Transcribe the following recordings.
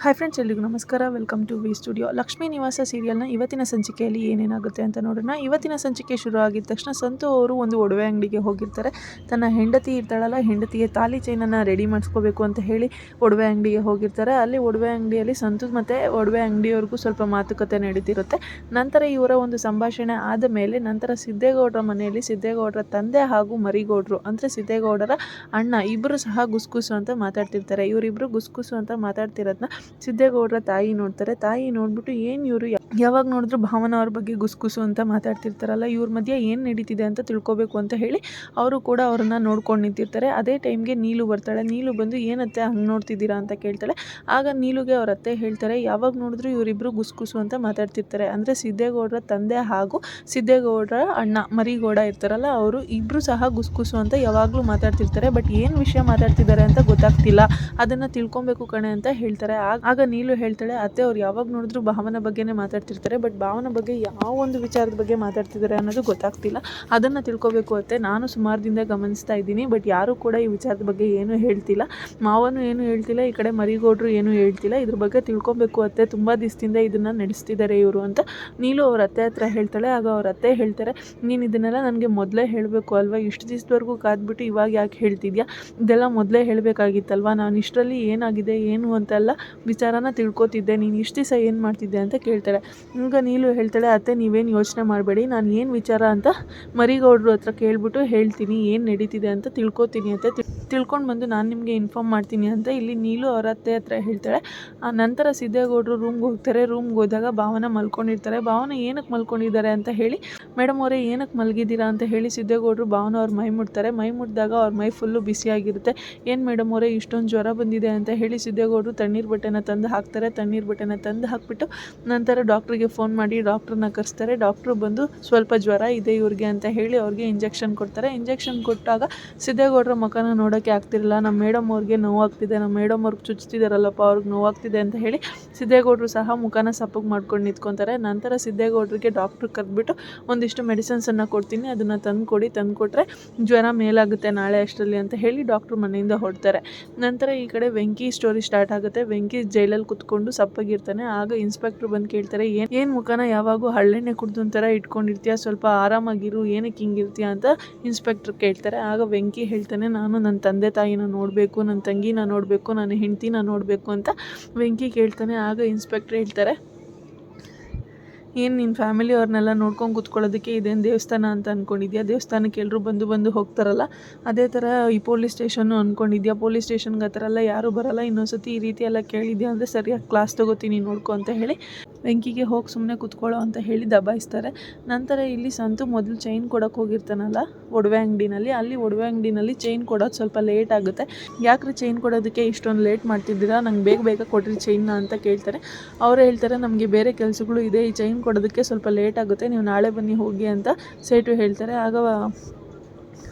Hi friends ಎಲ್ರಿಗೂ ನಮಸ್ಕಾರ. Welcome to V studio Lakshmi Nivasa ಸೀರಿಯಲ್ನ ಇವತ್ತಿನ ಸಂಚಿಕೆಯಲ್ಲಿ ಏನೇನಾಗುತ್ತೆ ಅಂತ ನೋಡೋಣ. ಇವತ್ತಿನ ಸಂಚಿಕೆ ಶುರು ಆಗಿದ ತಕ್ಷಣ ಸಂತು ಅವರು ಒಂದು ಒಡವೆ ಅಂಗಡಿಗೆ ಹೋಗಿರ್ತಾರೆ. ತನ್ನ ಹೆಂಡತಿ ಇರ್ತಾಳಲ್ಲ, ಹೆಂಡತಿಗೆ ತಾಲಿ ಚೈನನ್ನು ರೆಡಿ ಮಾಡಿಸ್ಕೋಬೇಕು ಅಂತ ಹೇಳಿ ಒಡವೆ ಅಂಗಡಿಗೆ ಹೋಗಿರ್ತಾರೆ. ಅಲ್ಲಿ ಒಡವೆ ಅಂಗಡಿಯಲ್ಲಿ ಸಂತು ಮತ್ತು ಒಡವೆ ಅಂಗಡಿಯವ್ರಿಗೂ ಸ್ವಲ್ಪ ಮಾತುಕತೆ ನಡೀತಿರುತ್ತೆ. ನಂತರ ಇವರ ಒಂದು ಸಂಭಾಷಣೆ ಆದ ಮೇಲೆ ನಂತರ ಸಿದ್ದೇಗೌಡರ ಮನೆಯಲ್ಲಿ ಸಿದ್ದೇಗೌಡರ ತಂದೆ ಹಾಗೂ ಮರಿಗೌಡರು, ಅಂದರೆ ಸಿದ್ದೇಗೌಡರ ಅಣ್ಣ ಇಬ್ಬರು ಸಹ ಗುಸ್ಗುಸು ಅಂತ ಮಾತಾಡ್ತಿರ್ತಾರೆ. ಇವರಿಬ್ಬರು ಗುಸ್ಗುಸು ಅಂತ ಮಾತಾಡ್ತಿರೋದನ್ನ ಸಿದ್ದೇಗೌಡರ ತಾಯಿ ನೋಡ್ತಾರೆ. ತಾಯಿ ನೋಡ್ಬಿಟ್ಟು ಏನು ಇವರು ಯಾವಾಗ ನೋಡಿದ್ರು ಭಾವನ ಅವ್ರ ಬಗ್ಗೆ ಗುಸ್ಗುಸು ಅಂತ ಮಾತಾಡ್ತಿರ್ತಾರಲ್ಲ, ಇವ್ರ ಮಧ್ಯೆ ಏನು ನಡೀತಿದೆ ಅಂತ ತಿಳ್ಕೊಬೇಕು ಅಂತ ಹೇಳಿ ಅವರು ಕೂಡ ಅವ್ರನ್ನ ನೋಡ್ಕೊಂಡು ನಿಂತಿರ್ತಾರೆ. ಅದೇ ಟೈಮ್ಗೆ ನೀಲು ಬರ್ತಾಳೆ. ನೀಲು ಬಂದು, ಏನತ್ತೆ ಹಂಗೆ ನೋಡ್ತಿದ್ದೀರಾ ಅಂತ ಕೇಳ್ತಾಳೆ. ಆಗ ನೀಲುಗೆ ಅವ್ರ ಅತ್ತೆ ಹೇಳ್ತಾರೆ, ಯಾವಾಗ ನೋಡಿದ್ರು ಇವರಿಬ್ಬರು ಗುಸ್ಗುಸು ಅಂತ ಮಾತಾಡ್ತಿರ್ತಾರೆ. ಅಂದರೆ ಸಿದ್ದೇಗೌಡರ ತಂದೆ ಹಾಗೂ ಸಿದ್ದೇಗೌಡರ ಅಣ್ಣ ಮರಿಗೌಡ ಇರ್ತಾರಲ್ಲ, ಅವರು ಇಬ್ಬರು ಸಹ ಗುಸ್ಗುಸು ಅಂತ ಯಾವಾಗಲೂ ಮಾತಾಡ್ತಿರ್ತಾರೆ. ಬಟ್ ಏನು ವಿಷಯ ಮಾತಾಡ್ತಿದ್ದಾರೆ ಅಂತ ಗೊತ್ತಾಗ್ತಿಲ್ಲ. ಅದನ್ನು ತಿಳ್ಕೊಬೇಕು ಕಣೆ ಅಂತ ಹೇಳ್ತಾರೆ. ಆಗ ಆಗ ನೀಲು ಹೇಳ್ತಾಳೆ, ಅತ್ತೆ, ಅವ್ರು ಯಾವಾಗ ನೋಡಿದ್ರು ಭಾವನ ಬಗ್ಗೆನೇ ಮಾತಾಡ್ತಿರ್ತಾರೆ ಬಟ್ ಭಾವನ ಬಗ್ಗೆ ಯಾವ ಒಂದು ವಿಚಾರದ ಬಗ್ಗೆ ಮಾತಾಡ್ತಿದ್ದಾರೆ ಅನ್ನೋದು ಗೊತ್ತಾಗ್ತಿಲ್ಲ. ಅದನ್ನು ತಿಳ್ಕೊಬೇಕು ಅತ್ತೆ. ನಾನು ಸುಮಾರದಿಂದ ಗಮನಿಸ್ತಾ ಇದ್ದೀನಿ ಬಟ್ ಯಾರೂ ಕೂಡ ಈ ವಿಚಾರದ ಬಗ್ಗೆ ಏನೂ ಹೇಳ್ತಿಲ್ಲ. ಮಾವನು ಏನು ಹೇಳ್ತಿಲ್ಲ, ಈ ಕಡೆ ಮರಿಗೌಡ್ರು ಏನೂ ಹೇಳ್ತಿಲ್ಲ. ಇದ್ರ ಬಗ್ಗೆ ತಿಳ್ಕೊಬೇಕು ಅತ್ತೆ. ತುಂಬ ದಿವಸದಿಂದ ಇದನ್ನು ನಡೆಸ್ತಿದ್ದಾರೆ ಇವರು ಅಂತ ನೀಲು ಅವ್ರ ಅತ್ತೆ ಹತ್ರ ಹೇಳ್ತಾಳೆ. ಆಗ ಅವ್ರ ಅತ್ತೆ ಹೇಳ್ತಾರೆ, ನೀನು ಇದನ್ನೆಲ್ಲ ನನಗೆ ಮೊದಲೇ ಹೇಳಬೇಕು ಅಲ್ವಾ? ಇಷ್ಟು ದಿವಸದವರೆಗೂ ಕಾದ್ಬಿಟ್ಟು ಇವಾಗ ಯಾಕೆ ಹೇಳ್ತಿದ್ಯಾ? ಇದೆಲ್ಲ ಮೊದಲೇ ಹೇಳಬೇಕಾಗಿತ್ತಲ್ವಾ? ನಾನು ಇಷ್ಟರಲ್ಲಿ ಏನಾಗಿದೆ, ಏನು ಅಂತೆಲ್ಲ? ವಿಚಾರನ ತಿಳ್ಕೊತಿದ್ದೆ. ನೀನು ಇಷ್ಟು ದಿವಸ ಏನು ಮಾಡ್ತಿದ್ದೆ ಅಂತ ಕೇಳ್ತಾಳೆ. ಈಗ ನೀಲು ಹೇಳ್ತಾಳೆ, ಅತ್ತೆ, ನೀವೇನು ಯೋಚನೆ ಮಾಡಬೇಡಿ. ನಾನು ಏನು ವಿಚಾರ ಅಂತ ಮರಿಗೌಡ್ರು ಹತ್ರ ಕೇಳ್ಬಿಟ್ಟು ಹೇಳ್ತೀನಿ. ಏನು ನಡೀತಿದೆ ಅಂತ ತಿಳ್ಕೊತೀನಿ ಅಂತ ತಿಳ್ಕೊಂಡು ಬಂದು ನಾನು ನಿಮಗೆ ಇನ್ಫಾರ್ಮ್ ಮಾಡ್ತೀನಿ ಅಂತ ಇಲ್ಲಿ ನೀಲು ಅವ್ರ ಅತ್ತೆ ಹತ್ರ ಹೇಳ್ತಾಳೆ. ಆ ನಂತರ ಸಿದ್ದೇಗೌಡರು ರೂಮ್ಗೆ ಹೋಗ್ತಾರೆ. ರೂಮ್ಗೆ ಹೋದಾಗ ಭಾವನ ಮಲ್ಕೊಂಡಿರ್ತಾರೆ. ಭಾವನ ಏನಕ್ಕೆ ಮಲ್ಕೊಂಡಿದ್ದಾರೆ ಅಂತ ಹೇಳಿ, ಮೇಡಮ್ ಅವರೇ ಏನಕ್ಕೆ ಮಲಗಿದ್ದೀರಾ? ಅಂತ ಹೇಳಿ ಸಿದ್ದೇಗೌಡರು ಭಾವನ ಅವ್ರು ಮೈ ಮುಟ್ತಾರೆ. ಮೈ ಮುಟ್ಟಿದಾಗ ಅವ್ರ ಮೈ ಫುಲ್ಲು ಬಿಸಿಯಾಗಿರುತ್ತೆ ಏನು ಮೇಡಮ್ ಅವರೇ, ಇಷ್ಟೊಂದು ಜ್ವರ ಬಂದಿದೆ? ಅಂತ ಹೇಳಿ ಸಿದ್ದೇಗೌಡರು ತಣ್ಣೀರು ಬಟ್ಟೆನ ತಂದು ಹಾಕ್ತಾರೆ, ತಣ್ಣೀರು ಬಟ್ಟೆನ ತಂದು ಹಾಕ್ಬಿಟ್ಟು ನಂತರ ಡಾಕ್ಟ್ರಿಗೆ ಫೋನ್ ಮಾಡಿ ಡಾಕ್ಟ್ರನ್ನ ಕರೆಸ್ತಾರೆ. ಡಾಕ್ಟ್ರು ಬಂದು ಸ್ವಲ್ಪ ಜ್ವರ ಇದೆ ಇವ್ರಿಗೆ ಅಂತ ಹೇಳಿ ಅವ್ರಿಗೆ ಇಂಜೆಕ್ಷನ್ ಕೊಡ್ತಾರೆ. ಇಂಜೆಕ್ಷನ್ ಕೊಟ್ಟಾಗ ಸಿದ್ದೇಗೌಡರ ಮುಖನ ನೋಡೋಕ್ಕೆ ಆಗ್ತಿರಲಿಲ್ಲ. ನಮ್ಮ ಮೇಡಮ್ ಅವ್ರಿಗೆ ನೋವಾಗ್ತಿದೆ, ನಮ್ಮ ಮೇಡಮ್ ಅವ್ರಿಗೆ ಚುಚ್ತಿದಾರಲ್ಲಪ್ಪ, ಅವ್ರಿಗೆ ನೋವಾಗ್ತಿದೆ ಅಂತ ಹೇಳಿ ಸಿದ್ದೇಗೌಡರು ಸಹ ಮುಖನ ಸಪ್ಪಗೆ ಮಾಡ್ಕೊಂಡು ನಿಂತ್ಕೊತಾರೆ. ನಂತರ ಸಿದ್ದೇಗೌಡರಿಗೆ ಡಾಕ್ಟ್ರು ಕರೆದ್ಬಿಟ್ಟು ಒಂದಿಷ್ಟು ಮೆಡಿಸಿನ್ಸನ್ನು ಕೊಡ್ತೀನಿ, ಅದನ್ನು ತಂದು ಕೊಡಿ ತಂದು ಕೊಟ್ಟರೆ ಜ್ವರ ಮೇಲಾಗುತ್ತೆ ನಾಳೆ ಅಷ್ಟರಲ್ಲಿ ಅಂತ ಹೇಳಿ ಡಾಕ್ಟ್ರು ಮನೆಯಿಂದ ಹೊರಡ್ತಾರೆ. ನಂತರ ಈ ಕಡೆ ವೆಂಕಿ ಸ್ಟೋರಿ ಸ್ಟಾರ್ಟ್ ಆಗುತ್ತೆ. ವೆಂಕಿ ಜೈಲಲ್ಲಿ ಕುತ್ಕೊಂಡು ಸಪ್ಪಗಿರ್ತಾನೆ. ಆಗ ಇನ್ಸ್ಪೆಕ್ಟರ್ ಬಂದು ಕೇಳ್ತಾರೆ, ಏನು, ಏನ್ ಮುಖನ ಯಾವಾಗೂ ಹಳ್ಳೆಣ್ಣೆ ಕುಡ್ದು ಒಂಥರ ಇಟ್ಕೊಂಡಿರ್ತೀಯ? ಸ್ವಲ್ಪ ಆರಾಮಾಗಿರು, ಏನಕ್ಕೆ ಹಿಂಗಿರ್ತೀಯ? ಅಂತ ಇನ್ಸ್ಪೆಕ್ಟರ್ ಕೇಳ್ತಾರೆ. ಆಗ ವೆಂಕಿ ಹೇಳ್ತಾನೆ, ನಾನು ನನ್ನ ತಂದೆ ತಾಯಿನ ನೋಡಬೇಕು, ನನ್ನ ತಂಗಿನ ನೋಡಬೇಕು, ನನ್ನ ಹೆಂಡ್ತಿನ ನೋಡಬೇಕು ಅಂತ ವೆಂಕಿ ಕೇಳ್ತಾನೆ. ಆಗ ಇನ್ಸ್ಪೆಕ್ಟರ್ ಹೇಳ್ತಾರೆ ಏನು ನಿನ್ನ ಫ್ಯಾಮಿಲಿ ಅವ್ರನ್ನೆಲ್ಲ ನೋಡ್ಕೊಂಡು ಕೂತ್ಕೊಳ್ಳೋದಕ್ಕೆ ಇದೇನು ದೇವಸ್ಥಾನ ಅಂತ ಅಂದ್ಕೊಂಡಿದ್ಯಾ ದೇವಸ್ಥಾನಕ್ಕೆ ಎಲ್ಲರೂ ಬಂದು ಬಂದು ಹೋಗ್ತಾರಲ್ಲ? ಅದೇ ಥರ ಈ ಪೊಲೀಸ್ ಸ್ಟೇಷನ್ನು ಅಂದ್ಕೊಂಡಿದ್ಯಾ ಪೊಲೀಸ್ ಸ್ಟೇಷನ್ಗೆ ಆ ಥರ ಎಲ್ಲ ಯಾರೂ ಬರೋಲ್ಲ? ಇನ್ನೊಂದ್ಸತಿ ಈ ರೀತಿ ಎಲ್ಲ ಕೇಳಿದ್ಯಾ ಅಂದರೆ ಸರಿಯಾಗಿ ಕ್ಲಾಸ್ ತೊಗೋತೀನಿ ನೋಡ್ಕೊ ಅಂತ ಹೇಳಿ ವೆಂಕಿಗೆ ಹೋಗಿ ಸುಮ್ಮನೆ ಕೂತ್ಕೊಳ್ಳೋ ಅಂತ ಹೇಳಿ ದಬಾಯಿಸ್ತಾರೆ. ನಂತರ ಇಲ್ಲಿ ಸಂತು ಮೊದಲು ಚೈನ್ ಕೊಡೋಕೆ ಹೋಗಿರ್ತಾನಲ್ಲ, ಒಡವೆ ಅಂಗಡಿನಲ್ಲಿ. ಅಲ್ಲಿ ಒಡವೆ ಅಂಗಡಿನಲ್ಲಿ ಚೈನ್ ಕೊಡೋದು ಸ್ವಲ್ಪ ಲೇಟ್ ಆಗುತ್ತೆ. ಯಾಕ್ರೆ ಚೈನ್ ಕೊಡೋದಕ್ಕೆ ಇಷ್ಟೊಂದು ಲೇಟ್ ಮಾಡ್ತಿದ್ದೀರಾ? ನಂಗೆ ಬೇಗ ಬೇಗ ಕೊಡ್ರಿ ಚೈನ್ನ ಅಂತ ಕೇಳ್ತಾರೆ. ಅವರು ಹೇಳ್ತಾರೆ, ನಮಗೆ ಬೇರೆ ಕೆಲಸಗಳು ಇದೆ. ಈ ಚೈನ್ ಕೊಡೋದಕ್ಕೆ ಸ್ವಲ್ಪ ಲೇಟ್ ಆಗುತ್ತೆ. ನೀವು ನಾಳೆ ಬನ್ನಿ ಹೋಗಿ ಅಂತ ಸೇಟು ಹೇಳ್ತಾರೆ. ಆಗ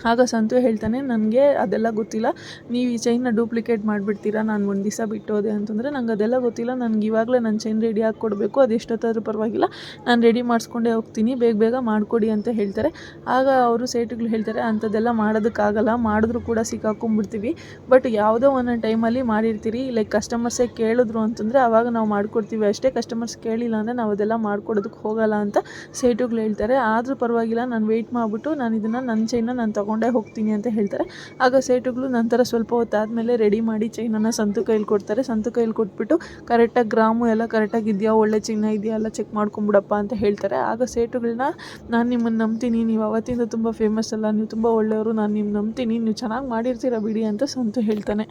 ಆಗ ಸಂತು ಹೇಳ್ತಾನೆ ನನಗೆ ಅದೆಲ್ಲ ಗೊತ್ತಿಲ್ಲ. ನೀವು ಈ ಚೈನ್ನ ಡೂಪ್ಲಿಕೇಟ್ ಮಾಡಿಬಿಡ್ತೀರಾ? ನಾನು ಒಂದು ದಿವಸ ಬಿಟ್ಟೋದೆ ಅಂತಂದರೆ, ನಂಗೆ ಅದೆಲ್ಲ ಗೊತ್ತಿಲ್ಲ. ನನಗೆ ಇವಾಗಲೇ ನನ್ನ ಚೈನ್ ರೆಡಿ ಹಾಕಿ ಕೊಡಬೇಕು ಅದು ಎಷ್ಟೊತ್ತಾದರೂ ಪರವಾಗಿಲ್ಲ. ನಾನು ರೆಡಿ ಮಾಡಿಸ್ಕೊಂಡೇ ಹೋಗ್ತೀನಿ. ಬೇಗ ಬೇಗ ಮಾಡಿಕೊಡಿ ಅಂತ ಹೇಳ್ತಾರೆ. ಆಗ ಅವರು ಸೇಟುಗಳು ಹೇಳ್ತಾರೆ, ಅಂಥದ್ದೆಲ್ಲ ಮಾಡೋದಕ್ಕಾಗಲ್ಲ. ಮಾಡಿದ್ರು ಕೂಡ ಸಿಕ್ಕಾಕೊಂಡ್ಬಿಡ್ತೀವಿ. ಬಟ್ ಯಾವುದೋ ಒಂದೊಂದು ಟೈಮಲ್ಲಿ ಮಾಡಿರ್ತೀರಿ. ಲೈಕ್ ಕಸ್ಟಮರ್ಸೇ ಕೇಳಿದ್ರು ಅಂತಂದರೆ ಆವಾಗ ನಾವು ಮಾಡಿಕೊಡ್ತೀವಿ ಅಷ್ಟೇ. ಕಸ್ಟಮರ್ಸ್ ಕೇಳಿಲ್ಲ ಅಂದರೆ ನಾವು ಅದೆಲ್ಲ ಮಾಡ್ಕೊಡೋದಕ್ಕೆ ಹೋಗಲ್ಲ ಅಂತ ಸೇಟುಗಳು ಹೇಳ್ತಾರೆ. ಆದರೂ ಪರವಾಗಿಲ್ಲ. ನಾನು ವೆಯ್ಟ್ ಮಾಡಿಬಿಟ್ಟು ನಾನು ಇದನ್ನು ನನ್ನ ಚೈನ್ನ ನಾನು ತೊಗೊಂಡೇ ಹೋಗ್ತೀನಿ ಅಂತ ಹೇಳ್ತಾರೆ. ಆಗ ಸೇಟುಗಳು ನಂತರ ಸ್ವಲ್ಪ ಹೊತ್ತಾದಮೇಲೆ ರೆಡಿ ಮಾಡಿ ಚೈನನ್ನು ಸಂತು ಕೈಲಿ ಕೊಡ್ತಾರೆ. ಸಂತು ಕೈಲಿ ಕೊಟ್ಬಿಟ್ಟು ಕರೆಕ್ಟಾಗಿ ಗ್ರಾಮು ಎಲ್ಲ ಕರೆಕ್ಟಾಗಿ ಇದೆಯಾ? ಒಳ್ಳೆ ಚಿನ್ನ ಇದೆಯಾ? ಎಲ್ಲ ಚೆಕ್ ಮಾಡ್ಕೊಂಬಿಡಪ್ಪ ಅಂತ ಹೇಳ್ತಾರೆ. ಆಗ ಸೇಟುಗಳನ್ನ ನಾನು ನಿಮ್ಮನ್ನು ನಂಬ್ತೀನಿ, ನೀವು ಅವತ್ತಿಂದ ತುಂಬ ಫೇಮಸ್ ಅಲ್ಲ, ನೀವು ತುಂಬ ಒಳ್ಳೆಯವರು, ನಾನು ನಿಮ್ಮ ನಂಬ್ತೀನಿ, ನೀವು ಚೆನ್ನಾಗಿ ಮಾಡಿರ್ತೀರ ಬಿಡಿ ಅಂತ ಸಂತು ಹೇಳ್ತಾನೆ.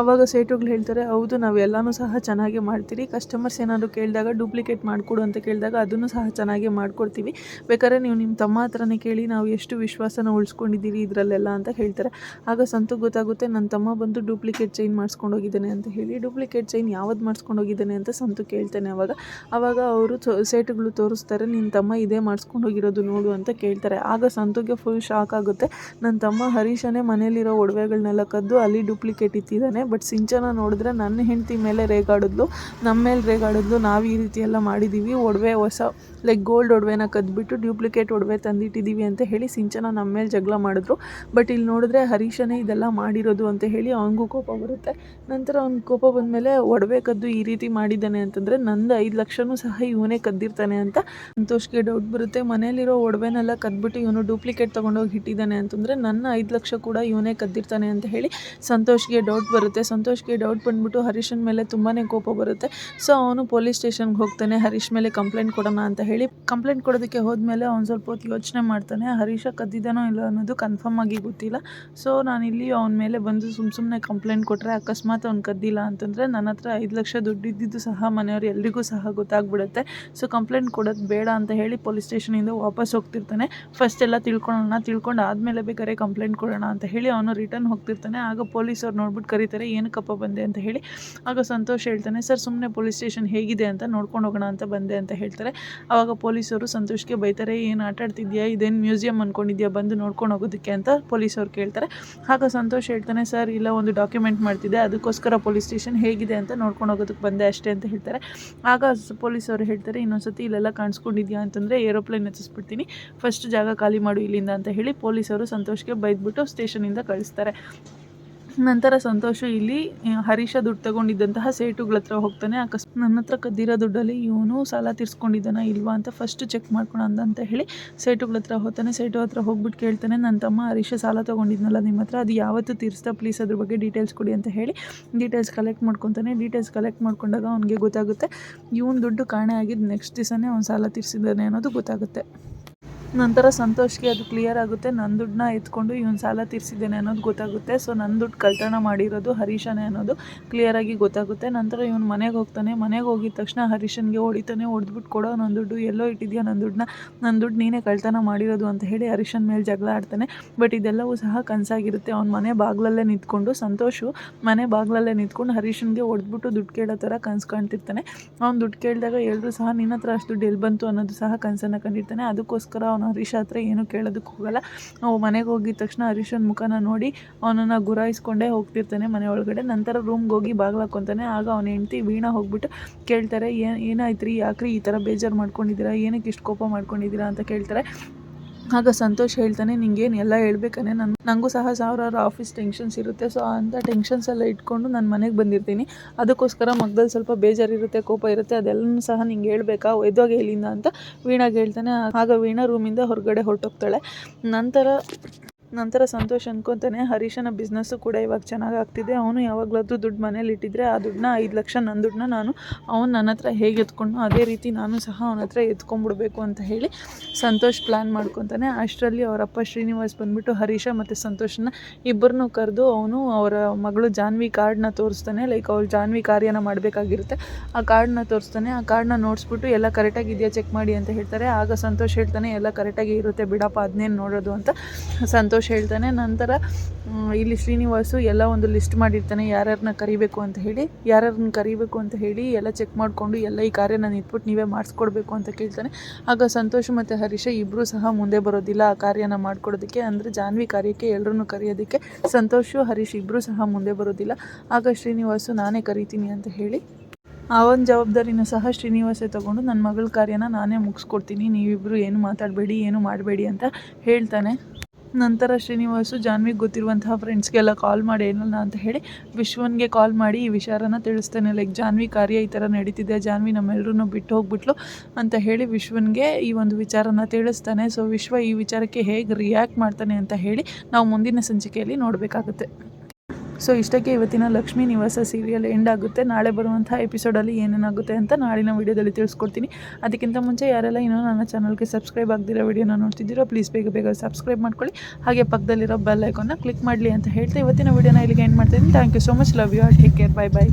ಆವಾಗ ಸೇಟುಗಳು ಹೇಳ್ತಾರೆ, ಹೌದು, ನಾವು ಎಲ್ಲನೂ ಸಹ ಚೆನ್ನಾಗೇ ಮಾಡ್ತೀರಿ. ಕಸ್ಟಮರ್ಸ್ ಏನಾದರೂ ಕೇಳಿದಾಗ ಡೂಪ್ಲಿಕೇಟ್ ಮಾಡಿಕೊಡು ಅಂತ ಕೇಳಿದಾಗ ಅದನ್ನು ಸಹ ಚೆನ್ನಾಗೇ ಮಾಡಿಕೊಡ್ತೀವಿ. ಬೇಕಾದ್ರೆ ನೀವು ನಿಮ್ಮ ತಮ್ಮ ಹತ್ರನೇ ಕೇಳಿ, ನಾವು ಎಷ್ಟು ವಿಶ್ವಾಸನ ಉಳಿಸ್ಕೊಂಡಿದ್ದೀರಿ ಇದರಲ್ಲೆಲ್ಲ ಅಂತ ಹೇಳ್ತಾರೆ. ಆಗ ಸಂತು ಗೊತ್ತಾಗುತ್ತೆ, ನನ್ನ ತಮ್ಮ ಬಂದು ಡೂಪ್ಲಿಕೇಟ್ ಚೈನ್ ಮಾಡಿಸ್ಕೊಂಡು ಹೋಗಿದ್ದಾನೆ ಅಂತ ಹೇಳಿ ಡೂಪ್ಲಿಕೇಟ್ ಚೈನ್ ಯಾವ್ದು ಮಾಡಿಸ್ಕೊಂಡು ಹೋಗಿದ್ದಾನೆ ಅಂತ ಸಂತು ಕೇಳ್ತಾನೆ ಅವಾಗ. ಆವಾಗ ಅವರು ಸೇಟುಗಳು ತೋರಿಸ್ತಾರೆ ನಿನ್ನ ತಮ್ಮ ಇದೇ ಮಾಡಿಸ್ಕೊಂಡು ಹೋಗಿರೋದು ನೋಡು ಅಂತ ಕೇಳ್ತಾರೆ. ಆಗ ಸಂತುಗೆ ಫುಲ್ ಶಾಕ್ ಆಗುತ್ತೆ. ನನ್ನ ತಮ್ಮ ಹರೀಶನೇ ಮನೇಲಿರೋ ಒಡವೆಗಳನ್ನೆಲ್ಲ ಕದ್ದು ಅಲ್ಲಿ ಡೂಪ್ಲಿಕೇಟ್ ಇತ್ತಿ. ಬಂದಿದ್ದಾನೆ ಬಟ್ ಸಿಂಚನ ನೋಡಿದ್ರೆ ನನ್ನ ಹೆಂಡತಿ ಮೇಲೆ ರೇಗಾಡಿದ್ಲು ನಮ್ಮ ಮೇಲೆ ರೇಗಾಡಿದ್ಲು ನಾವು ಈ ರೀತಿ ಎಲ್ಲ ಮಾಡಿದ್ದೀವಿ ಒಡವೆ ಹೊಸ ಲೈಕ್ ಗೋಲ್ಡ್ ಒಡವೆನ ಕದ್ಬಿಟ್ಟು ಡ್ಯೂಪ್ಲಿಕೇಟ್ ಒಡವೆ ತಂದಿಟ್ಟಿದ್ದೀವಿ ಅಂತ ಹೇಳಿ ಸಿಂಚನ ನಮ್ಮ ಮೇಲೆ ಜಗಳ ಮಾಡಿದ್ರು. ಬಟ್ ಇಲ್ಲಿ ನೋಡಿದ್ರೆ ಹರೀಶನೇ ಇದೆಲ್ಲ ಮಾಡಿರೋದು ಅಂತ ಹೇಳಿ ಅವನಿಗೂ ಕೋಪ ಬರುತ್ತೆ. ನಂತರ ಅವ್ನ ಕೋಪ ಬಂದಮೇಲೆ ಒಡವೆ ಕದ್ದು ಈ ರೀತಿ ಮಾಡಿದ್ದಾನೆ ಅಂತಂದರೆ ನಂದು ಐದು ಲಕ್ಷನೂ ಸಹ ಇವನೇ ಕದ್ದಿರ್ತಾನೆ ಅಂತ ಸಂತೋಷ್ಗೆ ಡೌಟ್ ಬರುತ್ತೆ. ಮನೇಲಿರೋ ಒಡವೆನೆಲ್ಲ ಕದ್ಬಿಟ್ಟು ಇವನು ಡೂಪ್ಲಿಕೇಟ್ ತೊಗೊಂಡೋಗಿ ಇಟ್ಟಿದ್ದಾನೆ ಅಂತಂದರೆ ನನ್ನ ಐದು ಲಕ್ಷ ಕೂಡ ಇವನೇ ಕದ್ದಿರ್ತಾನೆ ಅಂತ ಹೇಳಿ ಸಂತೋಷ್ಗೆ ಡೌಟ್ ಬರುತ್ತೆ. ಸಂತೋಷ್ಗೆ ಡೌಟ್ ಬಂದ್ಬಿಟ್ಟು ಹರೀಶನ ಮೇಲೆ ತುಂಬಾ ಕೋಪ ಬರುತ್ತೆ. ಸೊ ಅವನು ಪೊಲೀಸ್ ಸ್ಟೇಷನ್ಗೆ ಹೋಗ್ತಾನೆ. ಹರೀಶ್ ಮೇಲೆ ಕಂಪ್ಲೇಂಟ್ ಕೊಡೋಣ ಅಂತ ಹೇಳಿ ಕಂಪ್ಲೇಂಟ್ ಕೊಡೋದಕ್ಕೆ ಹೋದ್ಮೇಲೆ ಅವ್ನು ಸ್ವಲ್ಪ ಹೊತ್ತು ಯೋಚನೆ ಮಾಡ್ತಾನೆ. ಹರೀಶ ಕದ್ದಿದ್ದಾನೋ ಇಲ್ಲ ಅನ್ನೋದು ಕನ್ಫರ್ಮ್ ಆಗಿ ಗೊತ್ತಿಲ್ಲ. ಸೊ ನಾನು ಇಲ್ಲಿ ಅವನ ಮೇಲೆ ಬಂದು ಸುಮ್ ಸುಮ್ಮನೆ ಕಂಪ್ಲೇಂಟ್ ಕೊಟ್ಟರೆ ಅಕಸ್ಮಾತ್ ಅವ್ನು ಕದ್ದಿಲ್ಲ ಅಂತಂದರೆ ನನ್ನ ಹತ್ರ ಐದು ಲಕ್ಷ ದುಡ್ಡು ಇದ್ದಿದ್ದು ಸಹ ಮನೆಯವ್ರು ಎಲ್ರಿಗೂ ಸಹ ಗೊತ್ತಾಗ್ಬಿಡುತ್ತೆ. ಸೊ ಕಂಪ್ಲೇಂಟ್ ಕೊಡೋದು ಬೇಡ ಅಂತ ಹೇಳಿ ಪೊಲೀಸ್ ಸ್ಟೇಷನಿಂದ ವಾಪಸ್ ಹೋಗ್ತಿರ್ತಾನೆ. ಫಸ್ಟ್ ಎಲ್ಲ ತಿಳ್ಕೊಳ್ಳೋಣ, ತಿಳ್ಕೊಂಡು ಆದಮೇಲೆ ಬೇಕಾದ್ರೆ ಕಂಪ್ಲೇಂಟ್ ಕೊಡೋಣ ಅಂತ ಹೇಳಿ ಅವನು ರಿಟರ್ನ್ ಹೋಗ್ತಿರ್ತಾನೆ. ಆಗ ಪೊಲೀಸವ್ರು ನೋಡ್ಬಿಟ್ಟು ಕರೀತಾರೆ, ಏನಕ್ಕಪ್ಪ ಬಂದೆ? ಅಂತ ಹೇಳಿ. ಆಗ ಸಂತೋಷ್ ಹೇಳ್ತಾನೆ, ಸರ್ ಸುಮ್ಮನೆ ಪೊಲೀಸ್ ಸ್ಟೇಷನ್ ಹೇಗಿದೆ ಅಂತ ನೋಡ್ಕೊಂಡು ಹೋಗೋಣ ಅಂತ ಬಂದೆ ಅಂತ ಹೇಳ್ತಾರೆ. ಆವಾಗ ಪೊಲೀಸರು ಸಂತೋಷ್ಗೆ ಬೈತಾರೆ, ಏನು ಆಟ ಆಡ್ತಿದ್ಯಾ, ಇದೇನು ಮ್ಯೂಸಿಯಂ ಅಂದ್ಕೊಂಡಿದ್ಯಾ ಬಂದು ನೋಡ್ಕೊಂಡು ಹೋಗೋದಕ್ಕೆ ಅಂತ ಪೊಲೀಸವ್ರು ಕೇಳ್ತಾರೆ. ಆಗ ಸಂತೋಷ್ ಹೇಳ್ತಾನೆ, ಸರ್, ಇಲ್ಲ, ಒಂದು ಡಾಕ್ಯುಮೆಂಟ್ ಮಾಡ್ತಿದ್ದೆ, ಅದಕ್ಕೋಸ್ಕರ ಪೊಲೀಸ್ ಸ್ಟೇಷನ್ ಹೇಗಿದೆ ಅಂತ ನೋಡ್ಕೊಂಡು ಹೋಗೋದಕ್ಕೆ ಬಂದೆ ಅಷ್ಟೇ ಅಂತ ಹೇಳ್ತಾರೆ. ಆಗ ಪೊಲೀಸವರು ಹೇಳ್ತಾರೆ, ಇನ್ನೊಂದ್ಸತಿ ಇಲ್ಲೆಲ್ಲ ಕಾಣಿಸ್ಕೊಂಡಿದ್ಯಾ? ಅಂತಂದರೆ, ಏರೋಪ್ಲೇನ್ ಹೆಚ್ಚಿಸ್ಬಿಡ್ತೀನಿ ಫಸ್ಟ್ ಜಾಗ ಖಾಲಿ ಮಾಡು ಇಲ್ಲಿಂದ ಅಂತ ಹೇಳಿ ಪೊಲೀಸರು ಸಂತೋಷ್ಗೆ ಬೈದ್ಬಿಟ್ಟು ಸ್ಟೇಷನಿಂದ ಕಳಿಸ್ತಾರೆ. ನಂತರ ಸಂತೋಷು ಇಲ್ಲಿ ಹರೀಶ ದುಡ್ಡು ತಗೊಂಡಿದ್ದಂತಹ ಸೇಟುಗಳ ಹತ್ರ ಹೋಗ್ತಾನೆ. ಅಕಸ್ ನನ್ನ ಹತ್ರ ಕದ್ದಿರೋ ದುಡ್ಡಲ್ಲಿ ಇವನು ಸಾಲ ತೀರ್ಸ್ಕೊಂಡಿದ್ದಾನ ಇಲ್ವಾ ಅಂತ ಫಸ್ಟ್ ಚೆಕ್ ಮಾಡ್ಕೊಂಡು ಅಂತ ಹೇಳಿ ಸೇಟುಗಳ ಹತ್ರ ಹೋಗ್ತಾನೆ. ಸೇಟು ಹತ್ರ ಹೋಗ್ಬಿಟ್ಟು ಕೇಳ್ತಾನೆ ನನ್ನ ತಮ್ಮ ಹರೀಶ ಸಾಲ ತೊಗೊಂಡಿದ್ನಲ್ಲ ನಿಮ್ಮ ಹತ್ರ, ಅದು ಯಾವತ್ತು ತೀರಿಸ್ತಾ ಪ್ಲೀಸ್ ಅದ್ರ ಬಗ್ಗೆ ಡೀಟೇಲ್ಸ್ ಕೊಡಿ ಅಂತ ಹೇಳಿ ಡೀಟೇಲ್ಸ್ ಕಲೆಕ್ಟ್ ಮಾಡ್ಕೊತಾನೆ. ಡೀಟೇಲ್ಸ್ ಕಲೆಕ್ಟ್ ಮಾಡ್ಕೊಂಡಾಗ ಅವ್ನಿಗೆ ಗೊತ್ತಾಗುತ್ತೆ, ಇವನು ದುಡ್ಡು ಕಾಣೆ ಆಗಿದ್ದು ನೆಕ್ಸ್ಟ್ ದಿವಸನೇ ಅವ್ನು ಸಾಲ ತೀರಿಸಿದ್ದಾನೆ ಅನ್ನೋದು ಗೊತ್ತಾಗುತ್ತೆ. ನಂತರ ಸಂತೋಷ್ಗೆ ಅದು ಕ್ಲಿಯರ್ ಆಗುತ್ತೆ. ನನ್ನ ದುಡ್ಡನ್ನ ಎತ್ಕೊಂಡು ಇವನು ಸಾಲ ತೀರಿಸಿದ್ದೇನೆ ಅನ್ನೋದು ಗೊತ್ತಾಗುತ್ತೆ. ಸೊ ನನ್ನ ದುಡ್ಡು ಕಳ್ತನ ಮಾಡಿರೋದು ಹರೀಶನೇ ಅನ್ನೋದು ಕ್ಲಿಯರಾಗಿ ಗೊತ್ತಾಗುತ್ತೆ. ನಂತರ ಇವನು ಮನೆಗೆ ಹೋಗ್ತಾನೆ. ಮನೆಗೆ ಹೋಗಿದ ತಕ್ಷಣ ಹರೀಶನ್ಗೆ ಹೊಡಿತಾನೆ ಹೊಡೆದ್ಬಿಟ್ಟು ಕೊಡೋ ನನ್ನ ದುಡ್ಡು ಎಲ್ಲೋ ಇಟ್ಟಿದ್ಯಾ ನನ್ನ ದುಡ್ಡನ್ನ? ನನ್ನ ದುಡ್ಡು ನೀನೇ ಕಳ್ತನ ಮಾಡಿರೋದು ಅಂತ ಹೇಳಿ ಹರೀಶನ್ ಮೇಲೆ ಜಗಳ ಆಡ್ತಾನೆ. ಬಟ್ ಇದೆಲ್ಲವೂ ಸಹ ಕನಸಾಗಿರುತ್ತೆ. ಅವ್ನ ಮನೆ ಬಾಗ್ಲಲ್ಲೇ ನಿಂತ್ಕೊಂಡು, ಸಂತೋಷು ಮನೆ ಬಾಗ್ಲಲ್ಲೇ ನಿಂತ್ಕೊಂಡು ಹರೀಶನ್ಗೆ ಹೊಡೆದ್ಬಿಟ್ಟು ದುಡ್ಡು ಕೇಳೋ ಥರ ಕನ್ಸು ಕಾಣ್ತಿರ್ತಾನೆ. ಅವ್ನು ದುಡ್ಡು ಕೇಳಿದಾಗ ಎಲ್ಲರೂ ಸಹ ನಿನ್ನ ಹತ್ರ ಅಷ್ಟು ದುಡ್ಡು ಎಲ್ಲಿ ಬಂತು ಅನ್ನೋದು ಸಹ ಕನಸನ್ನು ಕಂಡಿರ್ತಾನೆ. ಅದಕ್ಕೋಸ್ಕರ ಅವನು ಹರೀಶ್ ಹತ್ರ ಏನೂ ಕೇಳೋದಕ್ಕೆ ಹೋಗಲ್ಲ. ಅವು ಮನೆಗೆ ಹೋಗಿದ ತಕ್ಷಣ ಹರೀಶನ ಮುಖನ ನೋಡಿ ಅವನನ್ನು ಗುರಾಯಿಸ್ಕೊಂಡೇ ಹೋಗ್ತಿರ್ತಾನೆ ಮನೆ ಒಳಗಡೆ. ನಂತರ ರೂಮ್ಗೆ ಹೋಗಿ ಬಾಗಿಲು ಹಾಕ್ಕೊತಾನೆ. ಆಗ ಅವನ ಹೆಂಡತಿ ವೀಣಾ ಹೋಗ್ಬಿಟ್ಟು ಕೇಳ್ತಾರೆ ಏನು ಏನಾಯ್ತು ರೀ ಯಾಕ್ರಿ ಈ ಥರ ಬೇಜಾರು ಮಾಡ್ಕೊಂಡಿದ್ದೀರಾ? ಏನಕ್ಕೆ ಇಷ್ಟು ಕೋಪ ಮಾಡ್ಕೊಂಡಿದ್ದೀರಾ? ಅಂತ ಕೇಳ್ತಾರೆ. ಆಗ ಸಂತೋಷ್ ಹೇಳ್ತಾನೆ ನಿಂಗೇನು ಎಲ್ಲ ಹೇಳ್ಬೇಕಾನೆ ನನ್ನ ನನಗೂ ಸಹ ಸಾವಿರಾರು ಆಫೀಸ್ ಟೆನ್ಷನ್ಸ್ ಇರುತ್ತೆ. ಸೊ ಅಂಥ ಟೆನ್ಷನ್ಸ್ ಎಲ್ಲ ಇಟ್ಕೊಂಡು ನಾನು ಮನೆಗೆ ಬಂದಿರ್ತೀನಿ. ಅದಕ್ಕೋಸ್ಕರ ಮಗದಲ್ಲಿ ಸ್ವಲ್ಪ ಬೇಜಾರಿರುತ್ತೆ, ಕೋಪ ಇರುತ್ತೆ. ಅದೆಲ್ಲನೂ ಸಹ ನಿಂಗೆ ಹೇಳ್ಬೇಕಾ? ಎದೋಗೆ ಇಲ್ಲಿಂದ ಅಂತ ವೀಣಾಗೆ ಹೇಳ್ತಾನೆ. ಆಗ ವೀಣಾ ರೂಮಿಂದ ಹೊರಗಡೆ ಹೊರಟೋಗ್ತಾಳೆ. ನಂತರ ನಂತರ ಸಂತೋಷ್ ಅನ್ಕೊತಾನೆ, ಹರೀಶನ ಬಿಸ್ನೆಸ್ಸು ಕೂಡ ಇವಾಗ ಚೆನ್ನಾಗಿ ಆಗ್ತಿದೆ. ಅವನು ಯಾವಾಗಲಾದ್ರೂ ದುಡ್ಡು ಮನೇಲಿ ಇಟ್ಟಿದ್ರೆ ಆ ದುಡ್ಡನ್ನ ಐದು ಲಕ್ಷ ನನ್ನ ದುಡ್ಡನ್ನ ನಾನು ಅವನು ನನ್ನ ಹತ್ರ ಹೇಗೆ ಎತ್ಕೊಂಡು ಅದೇ ರೀತಿ ನಾನು ಸಹ ಅವನ ಹತ್ರ ಎತ್ಕೊಂಡ್ಬಿಡ್ಬೇಕು ಅಂತ ಹೇಳಿ ಸಂತೋಷ್ ಪ್ಲ್ಯಾನ್ ಮಾಡ್ಕೊತಾನೆ. ಅಷ್ಟರಲ್ಲಿ ಅವರಪ್ಪ ಶ್ರೀನಿವಾಸ್ ಬಂದ್ಬಿಟ್ಟು ಹರೀಶ ಮತ್ತು ಸಂತೋಷನ ಇಬ್ಬರನ್ನು ಕರೆದು ಅವನು ಅವರ ಮಗಳು ಜಾನ್ವಿ ಕಾರ್ಡ್ನ ತೋರಿಸ್ತಾನೆ. ಲೈಕ್ ಅವ್ರು ಜಾನ್ವಿ ಕಾರ್ಯನ ಮಾಡಬೇಕಾಗಿರುತ್ತೆ. ಆ ಕಾರ್ಡ್ನ ತೋರಿಸ್ತಾನೆ. ಆ ಕಾರ್ಡ್ನ ನೋಡಿಸ್ಬಿಟ್ಟು ಎಲ್ಲ ಕರೆಕ್ಟಾಗಿ ಇದೆಯಾ ಚೆಕ್ ಮಾಡಿ ಅಂತ ಹೇಳ್ತಾರೆ. ಆಗ ಸಂತೋಷ್ ಹೇಳ್ತಾನೆ, ಎಲ್ಲ ಕರೆಕ್ಟಾಗಿ ಇರುತ್ತೆ ಬಿಡಪ್ಪ ಅದನ್ನೇನು ನೋಡೋದು ಅಂತ ಸಂತೋಷ್ ಹೇಳ್ತಾನೆ. ನಂತರ ಇಲ್ಲಿ ಶ್ರೀನಿವಾಸು ಎಲ್ಲ ಒಂದು ಲಿಸ್ಟ್ ಮಾಡಿರ್ತಾನೆ. ಯಾರ್ಯಾರನ್ನ ಕರಿಬೇಕು ಅಂತ ಹೇಳಿ ಯಾರ್ಯಾರನ್ನ ಕರಿಬೇಕು ಅಂತ ಹೇಳಿ ಎಲ್ಲ ಚೆಕ್ ಮಾಡಿಕೊಂಡು ಎಲ್ಲ ಈ ಕಾರ್ಯ ನಾನು ಇಟ್ಬಿಟ್ಟು ನೀವೇ ಮಾಡಿಸ್ಕೊಡ್ಬೇಕು ಅಂತ ಕೇಳ್ತಾನೆ. ಆಗ ಸಂತೋಷ್ ಮತ್ತು ಹರೀಶ ಇಬ್ಬರೂ ಸಹ ಮುಂದೆ ಬರೋದಿಲ್ಲ ಆ ಕಾರ್ಯನ ಮಾಡ್ಕೊಡೋದಕ್ಕೆ. ಅಂದರೆ ಜಾನ್ವಿ ಕಾರ್ಯಕ್ಕೆ ಎಲ್ಲರನ್ನೂ ಕರೆಯೋದಕ್ಕೆ ಸಂತೋಷು, ಹರೀಶ್ ಇಬ್ಬರೂ ಸಹ ಮುಂದೆ ಬರೋದಿಲ್ಲ. ಆಗ ಶ್ರೀನಿವಾಸು, ನಾನೇ ಕರಿತೀನಿ ಅಂತ ಹೇಳಿ ಆ ಒಂದು ಜವಾಬ್ದಾರಿನೂ ಸಹ ಶ್ರೀನಿವಾಸೆ ತಗೊಂಡು ನನ್ನ ಮಗಳ ಕಾರ್ಯನ ನಾನೇ ಮುಗಿಸ್ಕೊಡ್ತೀನಿ. ನೀವಿಬ್ಬರು ಏನು ಮಾತಾಡಬೇಡಿ, ಏನು ಮಾಡಬೇಡಿ ಅಂತ ಹೇಳ್ತಾನೆ. ನಂತರ ಶ್ರೀನಿವಾಸು, ಜಾನ್ವಿಗೆ ಗೊತ್ತಿರುವಂತಹ ಫ್ರೆಂಡ್ಸ್ಗೆಲ್ಲ ಕಾಲ್ ಮಾಡಿ, ಏನಲ್ಲ ಅಂತ ಹೇಳಿ ವಿಶ್ವನ್ಗೆ ಕಾಲ್ ಮಾಡಿ ಈ ವಿಚಾರನ ತಿಳಿಸ್ತಾನೆ. ಲೈಕ್ ಜಾನ್ವಿ ಕಾರ್ಯ ಈ ಥರ ನಡೀತಿದೆ, ಜಾನ್ವಿ ನಮ್ಮೆಲ್ಲರೂ ಬಿಟ್ಟು ಹೋಗ್ಬಿಟ್ಲು ಅಂತ ಹೇಳಿ ವಿಶ್ವನ್ಗೆ ಈ ಒಂದು ವಿಚಾರನ ತಿಳಿಸ್ತಾನೆ. ಸೊ ವಿಶ್ವ ಈ ವಿಚಾರಕ್ಕೆ ಹೇಗೆ ರಿಯಾಕ್ಟ್ ಮಾಡ್ತಾನೆ ಅಂತ ಹೇಳಿ ನಾವು ಮುಂದಿನ ಸಂಚಿಕೆಯಲ್ಲಿ ನೋಡಬೇಕಾಗುತ್ತೆ. ಸೊ ಇಷ್ಟಕ್ಕೆ ಇವತ್ತಿನ ಲಕ್ಷ್ಮೀ ನಿವಾಸ ಸೀರಿಯಲ್ ಎಂಡ್ ಆಗುತ್ತೆ. ನಾಳೆ ಬರುವಂಥ ಎಪಿಸೋಡಲ್ಲಿ ಏನೇನಾಗುತ್ತೆ ಅಂತ ನಾಳಿನ ವಿಡಿಯೋದಲ್ಲಿ ತಿಳಿಸ್ಕೊಡ್ತೀನಿ. ಅದಕ್ಕಿಂತ ಮುಂಚೆ ಯಾರೆಲ್ಲ ಇನ್ನೂ ನನ್ನ ಚಾನಲ್ಗೆ ಸಬ್ಸ್ಕ್ರೈಬ್ ಆಗದಿರೋ ವೀಡಿಯೋನ ನೋಡ್ತಿದ್ದೀರೋ ಪ್ಲೀಸ್ ಬೇಗ ಬೇಗ ಸಬ್ಸ್ಕ್ರೈಬ್ ಮಾಡ್ಕೊಳ್ಳಿ. ಹಾಗೆ ಪಕ್ಕದಲ್ಲಿರೋ ಬೆಲ್ ಐಕಾನ್ನ ಕ್ಲಿಕ್ ಮಾಡಲಿ ಅಂತ ಹೇಳ್ತಾ ಇವತ್ತಿನ ವೀಡಿಯೋನ ಇಲ್ಲಿಗೆ ಎಂಡ್ ಮಾಡ್ತೀನಿ thank you so much love you or take care bye bye